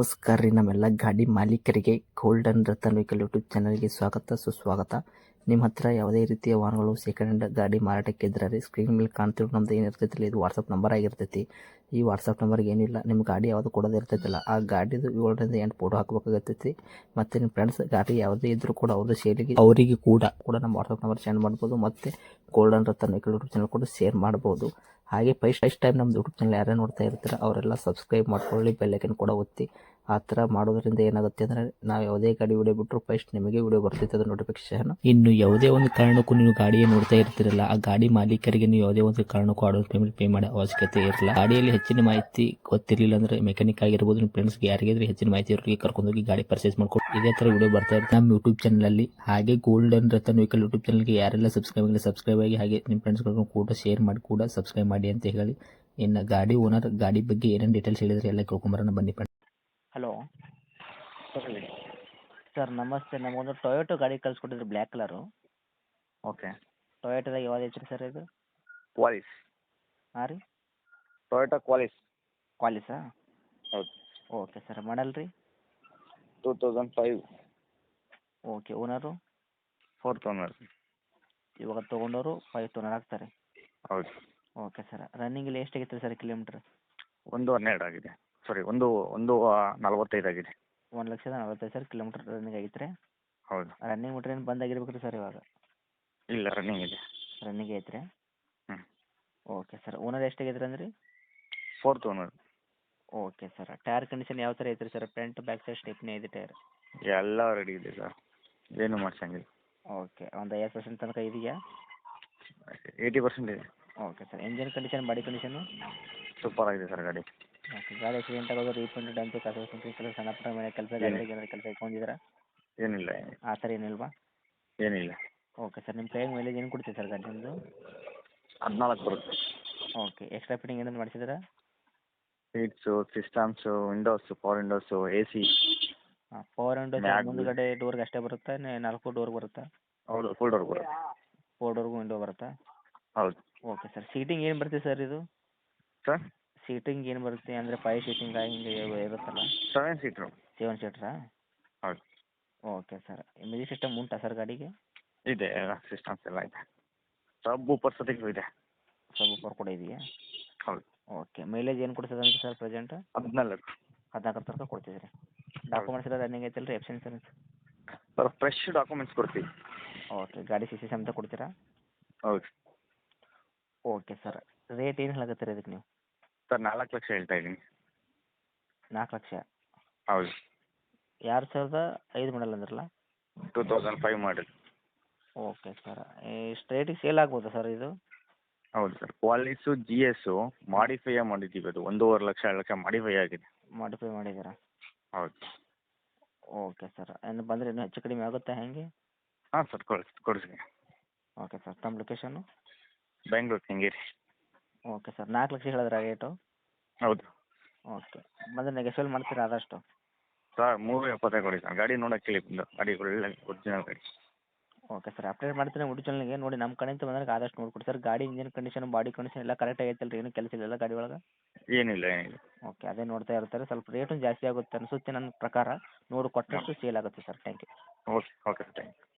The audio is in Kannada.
ನಮಸ್ಕಾರ ರೀ ನಮ್ಮೆಲ್ಲ ಗಾಡಿ ಮಾಲೀಕರಿಗೆ ಗೋಲ್ಡನ್ ರತನ್ ವೆಹಿಕಲ್ ಯೂಟ್ಯೂಬ್ ಚಾನಲ್ಗೆ ಸ್ವಾಗತ, ಸುಸ್ವಾಗತ. ನಿಮ್ಮ ಹತ್ರ ಯಾವುದೇ ರೀತಿಯ ವಾಹನಗಳು ಸೆಕೆಂಡ್ ಹ್ಯಾಂಡ್ ಗಾಡಿ ಮಾರಾಟಕ್ಕೆ ಇದ್ರೆ ಸ್ಕ್ರೀನ್ ಮೇಲೆ ಕಾಣ್ತಿರೋ ನಮ್ದು ಏನಿರ್ತೈತಿ ಇದು ವಾಟ್ಸಪ್ ನಂಬರ್ ಆಗಿರ್ತೈತಿ. ಈ ವಾಟ್ಸಪ್ ನಂಬರ್ಗೆ ಏನಿಲ್ಲ ನಿಮ್ಮ ಗಾಡಿ ಯಾವುದು ಕೊಡೋದು ಇರ್ತೈತಿಲ್ಲ, ಆ ಗಾಡಿದು ಏಳರಿಂದ ಎಂಟು ಫೋಟೋ ಹಾಕಬೇಕಾಗತ್ತೈತಿ. ಮತ್ತು ನಿಮ್ಮ ಫ್ರೆಂಡ್ಸ್ ಗಾಡಿ ಯಾವುದೇ ಇದ್ದರೂ ಕೂಡ ಅವ್ರದ್ದು ಶೇರಿಗೆ ಅವರಿಗೆ ಕೂಡ ಕೂಡ ನಮ್ಮ ವಾಟ್ಸಪ್ ನಂಬರ್ ಸೆಂಡ್ ಮಾಡ್ಬೋದು. ಮತ್ತು golden Ratan vehicle YouTube channel ಕೂಡ ಶೇರ್ ಮಾಡ್ಬೋದು. ಹಾಗೆ ಫಸ್ಟ್ ಫಸ್ಟ್ ಟೈಮ್ ನಮ್ಮ ಯೂಟ್ಯೂಬ್ ಚಾನಲ್ ಯಾರೇ ನೋಡ್ತಾ ಇರ್ತಾರೆ, ಅವರೆಲ್ಲ ಸಬ್ಸ್ಕ್ರೈಬ್ ಮಾಡ್ಕೊಳ್ಳಿ ಬೆಲ್ಲೈಕನ್ ಕೂಡ ಒತ್ತಿ. ಆ ಥರ ಮಾಡೋದ್ರಿಂದ ಏನಾಗುತ್ತೆ ಅಂದರೆ, ನಾವು ಯಾವುದೇ ಗಾಡಿ ವಿಡಿಯೋ ಬಿಟ್ಟರು ಫಸ್ಟ್ ನಿಮಗೆ ವಿಡಿಯೋ ಬರ್ತೈತೆ ಅದು ನೋಟಿಫಿಕೇಶನ್ ಇನ್ನು ಯಾವುದೇ ಒಂದು ಕಾರಣಕ್ಕೂ ನೀವು ಗಾಡಿಯೇ ನೋಡ್ತಾ ಇರ್ತಿರಲ್ಲ, ಆ ಗಾಡಿ ಮಾಲೀಕರಿಗೆ ನೀವು ಯಾವುದೇ ಒಂದು ಕಾರಣಕ್ಕೂ ಆಡೋ ಪೇಮೆಂಟ್ ಪೇ ಮಾಡೋ ಅವಶ್ಯಕತೆ ಇರಲ್ಲ. ಗಾಡಿಯಲ್ಲಿ ಹೆಚ್ಚಿನ ಮಾಹಿತಿ ಗೊತ್ತಿರಲಿಲ್ಲ ಅಂದ್ರೆ ಮೆಕ್ಯಾನಿಕ್ ಆಗಿರ್ಬೋದು ನಿಮ್ಮ ಫ್ರೆಂಡ್ಸ್ಗೆ ಯಾರಿಗಾದ್ರೆ ಹೆಚ್ಚಿನ ಮಾಹಿತಿ ಇವ್ರಿಗೆ ಕರ್ಕೊಂಡು ಹೋಗಿ ಗಾಡಿ ಪರ್ಚೇಸ್ ಮಾಡ್ಕೊಂಡು. ಇದೇ ಥರ ವಿಡಿಯೋ ಬರ್ತಾ ಇರುತ್ತೆ ನಮ್ಮ ಯೂಟ್ಯೂಬ್ ಚಾನಲಲ್ಲಿ ಹಾಗೆ ಗೋಲ್ಡನ್ ರತನ್ ವೆಹಿಕಲ್ ಯೂಟ್ಯೂಬ್ ಚಾನಲ್ಗೆ ಯಾರೆಲ್ಲ ಸಬ್ಸ್ಕ್ರೈಬ್ ಆಗಿಲ್ಲ ಸಬ್ಸ್ಕ್ರೈಬ್ ಆಗಿ ಹಾಗೆ ನಿಮ್ಮ ಕರ್ಕೊಂಡು ಕೂಡ ಶೇರ್ ಮಾಡಿ ಕೂಡ ಸಬ್ಸ್ಕ್ರೈಬ್ ಮಾಡಿ ಅಂತ ಹೇಳಿ. ಇನ್ನು ಗಾಡಿ ಓನರ್ ಗಾಡಿ ಬಗ್ಗೆ ಏನೇನು ಡೀಟೇಲ್ಸ್ ಹೇಳಿದ್ರೆ ಎಲ್ಲ ಕೇಳ್ಕೊಂಬರೋಣ ಬನ್ನಿ ಹಲೋ ಹೇಳಿ ಸರ್ ನಮಸ್ತೆ. ನಮಗೊಂದು ಟೊಯೋಟೊ ಗಾಡಿ ಕಳ್ಸಿಕೊಟ್ಟಿದ್ರು ಬ್ಲ್ಯಾಕ್ ಕಲರು ಓಕೆ ಟೊಯೋಟೋದಾಗ ಯಾವ್ದು ಐತ್ರಿ ಸರ್ ಇದು? ಹಾಂ ರೀ. ಟೊಯೋಟಾ ಕ್ವಾಲಿಸ್ ಕ್ವಾಲಿಸಾ ಹೌದು. ಓಕೆ ಸರ್ ಮಾಡಲ್ ರೀ? Two thousand five okay owner fourth owner ಇವಾಗ ತೊಗೊಂಡವರು ಫೈವ್ ಓನರ್ ಹಾಕ್ತಾರೆ ಹೌದು. ಓಕೆ ಸರ್ ರನ್ನಿಂಗ್ ಇಲ್ಲಿ ಎಷ್ಟು ಆಗೈತೆ ಸರ್ ಕಿಲೋಮೀಟ್ರ್ ಒಂದು ಹನ್ನೆರಡು ಆಗಿದೆ. ಸಾರಿ ಒಂದು ಒಂದು ನಲವತ್ತೈದು ಆಗಿದೆ. ಒಂದು ಲಕ್ಷದ ನಲವತ್ತೈದು ಸಾವಿರ ಕಿಲೋಮೀಟ್ರ್ ರನ್ನಿಂಗ್ ಆಗೈತೆ ರೀ ಹೌದು. ರನ್ನಿಂಗ್ ಮೀಟ್ರ್ ಏನು ಬಂದ್ ಆಗಿರ್ಬೇಕು ರೀ ಸರ್ ಇವಾಗ? ಇಲ್ಲ ರನ್ನಿಂಗ್ ಇದೆ. ರನ್ನಿಂಗ್ ಐತ್ರಿ ಹ್ಞೂ. ಓಕೆ ಸರ್ ಓನರ್ ಎಷ್ಟು ಆಗೈತೆ ಅಂದ್ರೆ? Fourth owner okay sir tyre condition ಯಾವ ಥರ ಐತ್ರಿ sir front back side stepney ಇದೆ ಟೈರ್ ಎಲ್ಲ ರೆಡಿ ಇದೆ ಸರ್ ಏನು ಮಾಡ್ಸಂಗಿಲ್ಲ. ಓಕೆ ಒಂದು ಐವತ್ತು ಪರ್ಸೆಂಟ್ ತನಕ ಇದೆಯಾ? ಏಯ್ಟಿ ಪರ್ಸೆಂಟ್ ಇದೆ. Okay sir engine condition body condition super ಆಗಿದೆ ಸರ್ ಗಾಡಿ. ಓಕೆ ಗಾಡಿ ಆಕ್ಸಿಡೆಂಟ್ ಆಗೋದು ರೀಪೇಂಟ್ ಡಂತು ಕಸ ಕೆಲಸ ಸಣ್ಣ ಪುಟ್ಟ ಮನೆ ಕೆಲಸ ಏನಾದ್ರು ಕೆಲಸ ಇಟ್ಕೊಂಡಿದ್ದೀರಾ? ಏನಿಲ್ಲ. ಆ ಥರ ಏನಿಲ್ವಾ? ಏನಿಲ್ಲ. ಓಕೆ ಸರ್ ನಿಮ್ಮ ಕೈಯಾಗ ಮೈಲೇಜ್ ಏನು ಕೊಡ್ತೀವಿ ಸರ್ ಗಾಡಿ ನಿಮ್ಮದು ಹದಿನಾಲ್ಕು ಬರುತ್ತೆ. ಓಕೆ ಎಕ್ಸ್ಟ್ರಾ ಫಿಟ್ಟಿಂಗ್ ಏನಾದ್ರು ಮಾಡಿಸಿದ್ರಾ seats systems windows power windows A C ಹಾಂ ವಿಂಡೋ ಮ್ಯಾಗ್ ಮುಂದುಗಡೆ ಡೋರ್ಗೆ ಅಷ್ಟೇ ಬರುತ್ತಾ? ನಾಲ್ಕು ಡೋರ್ ಬರುತ್ತಾ? ಹೌದು ಫುಲ್ ಡೋರ್ ಬರುತ್ತೆ. ಫೋರ್ ಡೋರ್ಗೂ ವಿಂಡೋ ಬರುತ್ತಾ? ಹೌದು. ಓಕೆ ಸರ್ ಸೀಟಿಂಗ್ ಏನು ಬರುತ್ತೆ ಸರ್ ಇದು? ಸರ್ ಸೀಟಿಂಗ್ ಏನು ಬರುತ್ತೆ? ಅಂದರೆ ಫೈವ್ ಸೀಟಿಂಗ್ ಹಿಂಗೆ ಇರುತ್ತಲ್ಲ? ಸೆವೆನ್ ಸೀಟ್ರು ಸೆವೆನ್ ಸೀಟ್ರಾ ಹೌದು. ಓಕೆ ಸರ್ ಮ್ಯೂಸಿಕ್ ಸಿಸ್ಟಮ್ ಉಂಟಾ ಸರ್ ಗಾಡಿಗೆ? ಇದೆ ಸಿಸ್ಟಮ್ಸ್ ಎಲ್ಲ ಇದೆ. ಸಬ್ ಉಪರ್ ಸತಿಗೂ ಇದೆ. ಸಬ್ ಕೂಡ ಇದೆಯಾ? ಹೌದು. ಓಕೆ ಮೈಲೇಜ್ ಏನು ಕೊಡ್ತದೆ ಅಂತ ಸರ್ ಪ್ರೆಸೆಂಟ್ ಹದಿನಾಲ್ಕು ಹದಿನಾಲ್ಕು ತನಕ ರೀ ಡಾಕ್ಯುಮೆಂಟ್ಸ್ ಎಲ್ಲ ರನ್ನಿಂಗ್ ಐತಲ್ಲ ರೀ F insurance sir fresh documents ಕೊಡ್ತೀವಿ. ಓಕೆ ಗಾಡಿ ಸಿ ಸಿ ಸಮೇತ ಕೊಡ್ತೀರಾ? ಹೌದು. ಓಕೆ ಸರ್ ರೇಟ್ ಏನು ಹೇಳಕತ್ತೀರಿ ಅದಕ್ಕೆ ನೀವು? ಸರ್ ನಾಲ್ಕು ಲಕ್ಷ ಹೇಳ್ತಾ ಇದ್ದೀನಿ. ನಾಲ್ಕು ಲಕ್ಷ? ಹೌದು. ಎರಡು ಸಾವಿರದ ಐದು ಮಾಡಲ್ ಅಂದ್ರಲ್ಲ? Two thousand five model okay sir ಎಷ್ಟು ರೇಟಿಗೆ ಸೇಲ್ ಆಗ್ಬೋದಾ ಸರ್ ಇದು? ಹೌದು sir. Qualis G S modify ಮಾಡಿದ್ದೀವಿ ಅದು. ಒಂದೂವರೆ ಲಕ್ಷ ಎರಡು ಲಕ್ಷ ಮಾಡಿಫೈ ಆಗಿದೆ. ಮಾಡಿಫೈ ಮಾಡಿದ್ದೀರಾ? ಹೌದು. ಓಕೆ ಸರ್ ಏನು ಬಂದರೆ ಇನ್ನೂ ಹೆಚ್ಚು ಕಡಿಮೆ ಆಗುತ್ತಾ ಹೇಗೆ? ಹಾಂ ಸರ್ ಕೊಡಿಸಿ ಕೊಡಿಸಿ ಓಕೆ ಸರ್ ತಮ್ಮ location Bengaluru Kengeri okay sir ನಾಲ್ಕು ಲಕ್ಷ ಹೇಳಿದ್ರೆ ರೇಟು ಹೌದು. ಓಕೆ ಬಂದರೆ ನೆಗೆಸಲ್ ಮಾಡ್ತೀರಾ ಆದಷ್ಟು? ಸರ್ ಮೂರು ಎಪ್ಪತ್ತೈದು ಕೊಡಿ ಸರ್. ಗಾಡಿ ನೋಡಕ್ಕೆ ಹೇಳಿ ಬಂದು. ಗಾಡಿ ಒಳ್ಳೆ ಒರಿಜಿನಲ್ ಗಾಡಿ. ಓಕೆ ಸರ್ ಅಪ್ಡೇಟ್ ಮಾಡ್ತೀನಿ ಯೂಟ್ಯೂಬ್ ಚಾನಲ್ಗೆ ನೋಡಿ ನಮ್ಮ ಕಡೆಯಿಂದ ಬಂದಾಗ ಆದಷ್ಟು ನೋಡ್ಕೊಡಿ ಸರ್ ಗಾಡಿ ಇಂಜಿನ್ ಕಂಡೀಷನ್ ಬಾಡಿ ಕಂಡೀಷನ್ ಎಲ್ಲ ಕರೆಕ್ಟ್ ಐತಲ್ಲ ರೀ ಏನು ಕೆಲಸ ಇಲ್ಲ ಗಾಡಿ ಒಳಗೆ? ಏನಿಲ್ಲ ಏನಿಲ್ಲ. ಓಕೆ ಅದೇ ನೋಡ್ತಾ ಇರ್ತಾರೆ. ಸ್ವಲ್ಪ ರೇಟು ಜಾಸ್ತಿ ಆಗುತ್ತೆ ಅನಿಸುತ್ತೆ ನನ್ನ ಪ್ರಕಾರ. ನೋಡಿ ಕೊಟ್ಟಷ್ಟು ಸೇಲ್ ಆಗುತ್ತೆ sir thank you okay okay thank you